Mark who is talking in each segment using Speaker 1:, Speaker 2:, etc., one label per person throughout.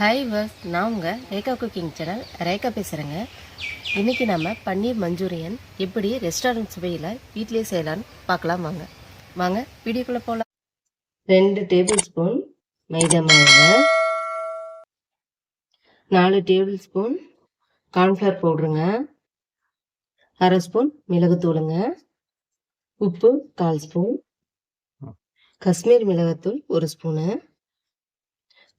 Speaker 1: Hi வஸ் நான் உங்கள் Rekha cooking channel Rekha பேசுகிறேங்க இன்றைக்கி நம்ம பன்னீர் மஞ்சூரியன் எப்படி ரெஸ்டாரண்ட் சுவையில் வீட்டிலே செய்யலான்னு பார்க்கலாம் வாங்க. வாங்க வீடியோக்குள்ளே போகலாம் ரெண்டு டேபிள் ஸ்பூன் மைதா மாவுங்க நாலு டேபிள் ஸ்பூன் கார்ன்ஃப்ளவர் பவுட்ருங்க அரை ஸ்பூன் மிளகுத்தூளுங்க உப்பு கால் ஸ்பூன் காஷ்மீர் மிளகாத்தூள் ஒரு ஸ்பூனு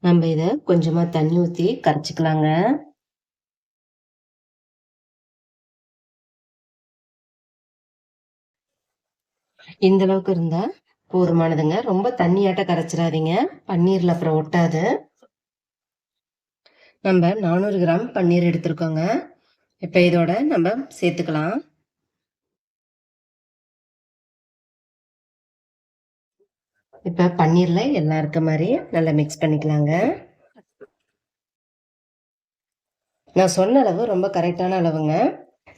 Speaker 1: நம்ம இதை கொஞ்சமாக தண்ணி ஊற்றி கரைச்சிக்கலாங்க. இந்த அளவுக்கு இருந்தால் போதுமானதுங்க. ரொம்ப தண்ணியாட்ட கரைச்சிடாதீங்க. பன்னீரில் அப்புறம் ஒட்டாது. நம்ம நானூறு கிராம் பன்னீர் எடுத்திருக்கோங்க. இப்போ இதோட நம்ம சேர்த்துக்கலாம். இப்போ பன்னீரில் எல்லாம் இருக்க மாதிரி நல்லா மிக்ஸ் பண்ணிக்கலாங்க. நான் சொன்ன அளவு ரொம்ப கரெக்டான அளவுங்க.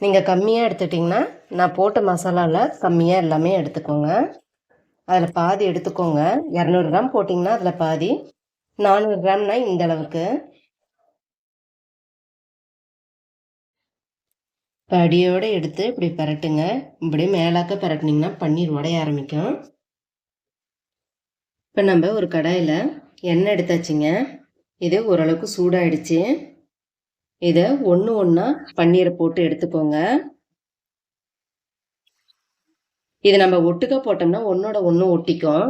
Speaker 1: நீங்கள் கம்மியாக எடுத்துட்டிங்கன்னா நான் போட்ட மசாலாவில் கம்மியாக எல்லாமே எடுத்துக்கோங்க. அதில் பாதி எடுத்துக்கோங்க. இரநூறு கிராம் போட்டிங்கன்னா அதில் பாதி. நானூறு கிராம்னா இந்த அளவுக்கு. இப்போ அடியோடு எடுத்து இப்படி பரட்டுங்க. இப்படி மேலாக்க பரட்டினீங்கன்னா பன்னீர் உடைய ஆரம்பிக்கும். இப்போ நம்ம ஒரு கடாயில் எண்ணெய் எடுத்தாச்சுங்க. இது ஓரளவுக்கு சூடாயிடுச்சு. இதை ஒன்று ஒன்றா பன்னீரை போட்டு எடுத்துக்கோங்க. இது நம்ம ஒட்டுக்க போட்டோம்னா ஒன்னோட ஒன்று ஒட்டிக்கும்.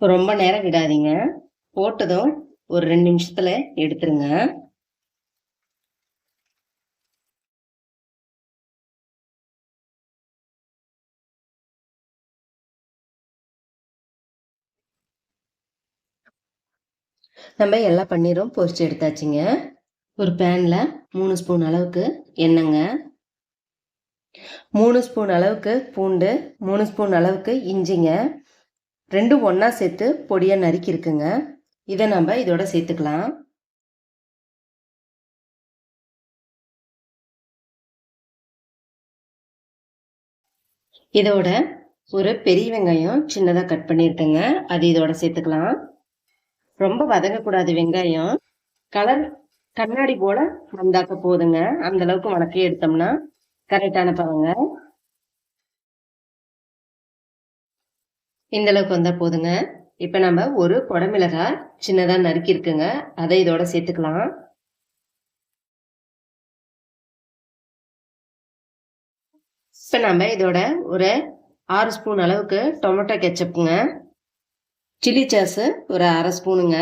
Speaker 1: ரொம்ப நேரம் விடாதீங்க. போட்டதும் ஒரு ரெண்டு நிமிஷத்தில் எடுத்துருங்க. நம்ம எல்லா பன்னீரும் பொரிச்சு எடுத்தாச்சுங்க. ஒரு பேனில் மூணு ஸ்பூன் அளவுக்கு எண்ணெய்ங்க. மூணு ஸ்பூன் அளவுக்கு பூண்டு மூணு ஸ்பூன் அளவுக்கு இஞ்சிங்க. ரெண்டும் ஒன்றா சேர்த்து பொடியாக நறுக்கி இருக்குங்க இதை நம்ம இதோட சேர்த்துக்கலாம். இதோட ஒரு பெரிய வெங்காயம் சின்னதாக கட் பண்ணியிருக்கேங்க அது இதோட சேர்த்துக்கலாம். ரொம்ப வதங்கக்கூடாது வெங்காயம். கலர் கண்ணாடி போல வந்தாக்க போதுங்க. அந்த அளவுக்கு வணக்கி எடுத்தோம்னா கரெக்டான பழங்க இந்த அளவுக்கு வந்தா போதுங்க. இப்ப நம்ம ஒரு குடமிளகாய் சின்னதா நறுக்கி இருக்குங்க அதை இதோட சேர்த்துக்கலாம். இப்ப நம்ம இதோட ஒரு ஆறு ஸ்பூன் அளவுக்கு டொமேட்டோ கெச்சப்புங்க. சில்லி சாஸு ஒரு அரை ஸ்பூனுங்க.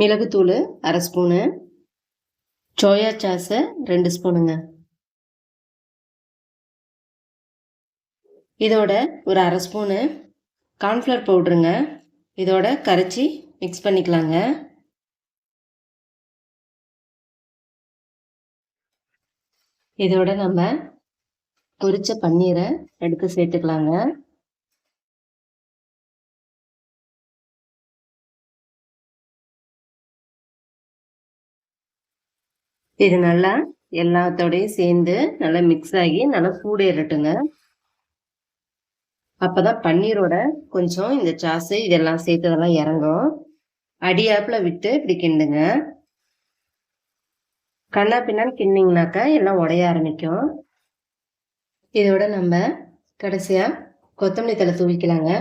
Speaker 1: மிளகுத்தூள் அரை ஸ்பூனு. சோயா சாஸு ரெண்டு ஸ்பூனுங்க. இதோட ஒரு அரை ஸ்பூனு கார்ன்ஃப்ளவர் பவுட்ருங்க இதோட கரைச்சி மிக்ஸ் பண்ணிக்கலாங்க. இதோட நம்ம பொரிச்ச பன்னீரை எடுத்து சேர்த்துக்கலாங்க. இது நல்லா எல்லாத்தோடையும் சேர்ந்து நல்லா மிக்ஸ் ஆகி நல்லா சூடு ஏறட்டுங்க. அப்பதான் பன்னீரோட கொஞ்சம் இந்த சாசு இதெல்லாம் சேர்த்ததெல்லாம் இறங்கும். அடியாப்பில் விட்டு இப்படி கிண்டுங்க. கண்ணா பின்னான்னு கிண்டிங்கனாக்கா எல்லாம் உடைய ஆரம்பிக்கும். இதோட நம்ம கடைசியாக கொத்தமல்லி தலை தூவிக்கலாங்க.